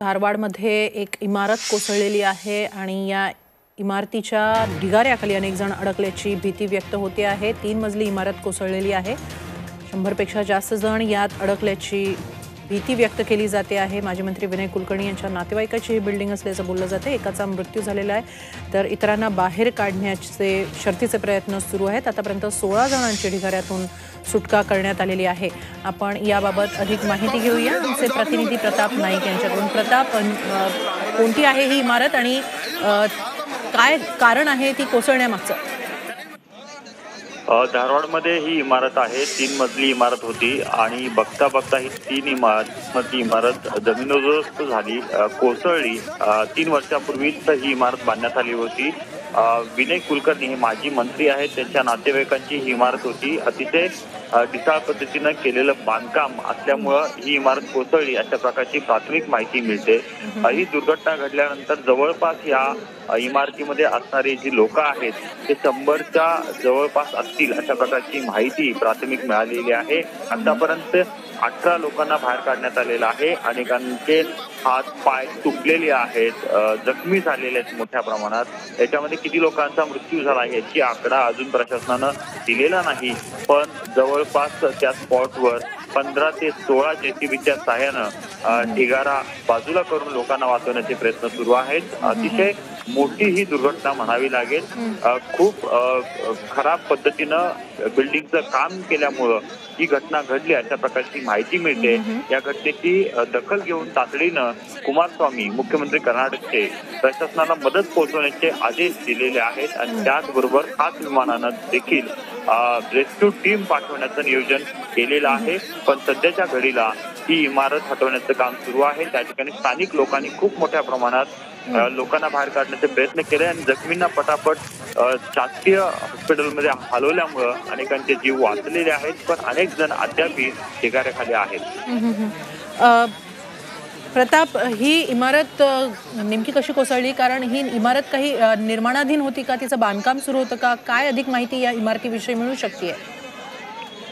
धारवाडमध्ये एक इमारत कोसळलेली आहे आणि या इमारतीच्या ढिगाऱ्याखाली अनेक जण अडकल्याची भीती व्यक्त होते आहे. तीन मजली इमारत कोसळलेली आहे. शंभरपेक्षा जास्त जण यात अडकल्याची भीती व्यक्त केली जाते आहे. माजी मंत्री विनय कुलकर्णी यांच्या नातेवाईकाची ही बिल्डिंग असल्याचं बोललं जातं. एकाचा मृत्यू झालेला आहे. तर इतरांना बाहेर काढण्याचे शर्तीचे प्रयत्न सुरू आहेत. आतापर्यंत सोळा जणांची ढिगाऱ्यातून सुटका करण्यात आलेली आहे. आपण याबाबत अधिक माहिती घेऊया. आमचे प्रतिनिधी प्रताप नाईक यांच्याकडून. प्रताप कोणती आहे ही इमारत आणि काय कारण आहे ती कोसळण्यामागचं? धारवाडमध्ये ही इमारत आहे. तीन मजली इमारत होती आणि बघता बघता ही तीन इमारत मधली इमारत जमिनोजस्त झाली. कोसळली. तीन वर्षापूर्वीच ही इमारत बांधण्यात आली होती. विनय कुलकर्णी हे माजी मंत्री आहेत. त्यांच्या नातेवाईकांची ही इमारत होती. अतिशय ढिसाळ पद्धतीनं केलेलं बांधकाम असल्यामुळं ही इमारत कोसळली अशा प्रकारची प्राथमिक माहिती मिळते. ही दुर्घटना घडल्यानंतर जवळपास या इमारतीमध्ये असणारी जी लोक आहेत ते शंभरच्या जवळपास असतील अशा प्रकारची माहिती प्राथमिक मिळालेली आहे. आतापर्यंत अठरा लोकांना बाहेर काढण्यात आलेलं आहे. अनेकांचे हात पाय तुटलेले आहेत जखमी झालेले आहेत मोठ्या प्रमाणात. याच्यामध्ये किती लोकांचा मृत्यू झाला आहे याची आकडा अजून प्रशासनानं दिलेला नाही. पण जवळपास त्या स्पॉटवर पंधरा ते सोळा जेसीबीच्या सहाय्यानं ढिगारा बाजूला करून लोकांना वाचवण्याचे प्रयत्न सुरू आहेत. अतिशय मोठी ही दुर्घटना म्हणावी लागेल. खूप खराब पद्धतीनं बिल्डिंगचं काम केल्यामुळं ही घटना घडली अशा प्रकारची माहिती मिळते. या घटनेची दखल घेऊन तातडीनं कुमारस्वामी मुख्यमंत्री कर्नाटकचे प्रशासनाला मदत पोहोचवण्याचे आदेश दिलेले आहेत. आणि त्याचबरोबर खास विमानानं देखील रेस्क्यू टीम पाठवण्याचं नियोजन केलेलं आहे. पण सध्याच्या घडीला ही इमारत हटवण्याचं काम सुरू आहे. त्या ठिकाणी स्थानिक लोकांनी खूप मोठ्या प्रमाणात लोकांना बाहेर काढण्याचे प्रयत्न केले आणि जखमींना पटापट शासकीय हॉस्पिटलमध्ये हलवल्यामुळं अनेकांचे जीव वाचलेले आहेत. पण अनेक जण अद्यापही ढिगाऱ्याखाली आहेत. प्रताप ही इमारत नेमकी कशी कोसळली? कारण ही इमारत काही निर्माणाधीन होती का? तिचं बांधकाम सुरू होतं का? काय अधिक माहिती या इमारतीविषयी मिळू शकते?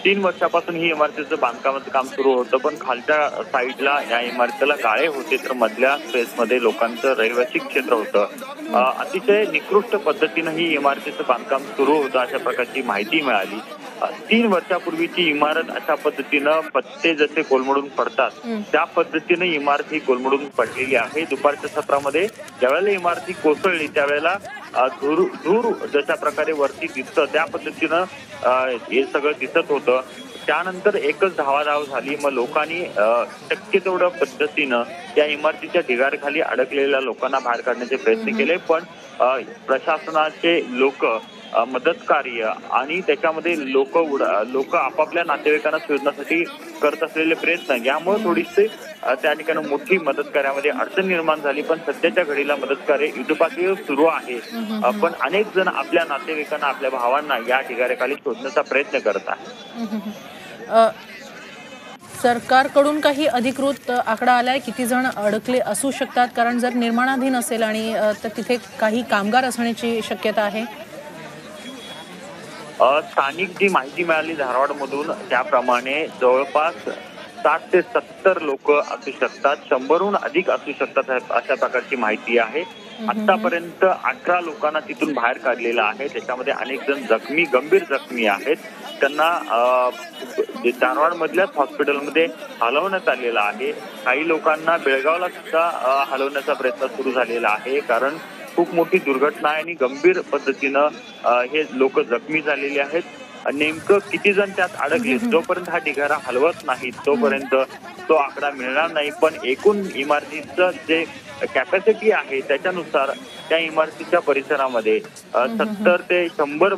तीन वर्षापासून ही इमारतीचं बांधकामाचं काम सुरू होतं पण खालच्या साईडला या इमारतीला गाळे होते तर मधल्या स्पेसमध्ये लोकांचं रहिवासी क्षेत्र होतं. अतिशय निकृष्ट पद्धतीनं ही इमारतीचं बांधकाम सुरू होतं अशा प्रकारची माहिती मिळाली. तीन वर्षापूर्वीची इमारत अशा पद्धतीनं पत्ते जसे कोलमडून पडतात त्या पद्धतीनं इमारत ही कोलमडून पडलेली आहे. दुपारच्या सत्रामध्ये ज्यावेळेला इमारत ही कोसळली त्यावेळेला धूर धूर जशा प्रकारे वरती दिसतं त्या पद्धतीनं हे सगळं दिसत होतं. त्यानंतर एकच धावाधाव झाली. मग लोकांनी शक्य तेवढ्या पद्धतीनं या इमारतीच्या ढिगाऱ्याखाली अडकलेल्या लोकांना बाहेर काढण्याचे प्रयत्न केले. पण प्रशासनाचे लोक मदत कार्य आणि त्याच्यामध्ये लोक लोक आपापल्या नातेवाईकांना शोधण्यासाठी करत असलेले प्रयत्न यामुळे थोडीशी त्या ठिकाणी मोठी मदत कार्यामध्ये अडचण निर्माण झाली पण सध्याच्या घडीला मदत कार्य युद्धपातळीवर सुरू आहे. पण अनेक जण आपल्या नातेवाईकांना आपल्या भावांना या ढिगाऱ्याखाली शोधण्याचा प्रयत्न करत आहेत. अ, सरकारकडून काही अधिकृत आकडा आलाय? किती जण अडकले असू शकतात? कारण जर निर्माणाधीन असेल आणि तर तिथे काही कामगार असण्याची शक्यता आहे. स्थानिक जी माहिती मिळाली धारवाडमधून त्याप्रमाणे जवळपास साठ ते सत्तर लोक असू शकतात. शंभरहून अधिक असू शकतात अशा प्रकारची माहिती आहे. आतापर्यंत अठरा लोकांना तिथून बाहेर काढलेलं आहे. त्याच्यामध्ये अनेक जण जखमी गंभीर जखमी आहेत. त्यांना धारवाड मधल्याच हॉस्पिटलमध्ये हलवण्यात आलेलं आहे. काही लोकांना बेळगावला सुद्धा हलवण्याचा प्रयत्न सुरू झालेला आहे. कारण खूप मोठी दुर्घटना आहे आणि गंभीर पद्धतीनं हे लोक जखमी झालेले आहेत. नेमकं किती जण त्यात अडकले? जोपर्यंत हा ढिगारा हलवत नाही तोपर्यंत तो आकडा मिळणार नाही. पण एकूण इमारतीचं जे कॅपॅसिटी आहे त्याच्यानुसार त्या इमारतीच्या परिसरामध्ये सत्तर ते शंभर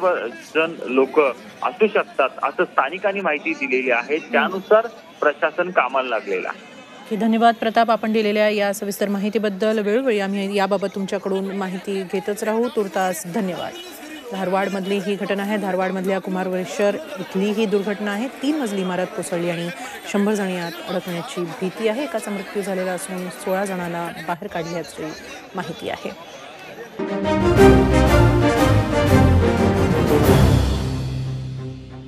जण लोक असू शकतात असं स्थानिकांनी माहिती दिलेली आहे. त्यानुसार प्रशासन कामाला लागलेलं आहे. धन्यवाद प्रताप. आपण दिलेल्या या सविस्तर माहितीबद्दल वेळोवेळी आम्ही याबाबत तुमच्याकडून माहिती घेतच राहू. तुर्तास धन्यवाद. धारवाडमधली ही घटना आहे. धारवाडमधल्या कुमारवरेश्वर इथली ही दुर्घटना आहे. तीन मजली इमारत कोसळली आणि शंभर जणी यात अडकण्याची भीती आहे. एकाचा मृत्यू झालेला असून सोळा जणांना बाहेर काढल्याची माहिती आहे.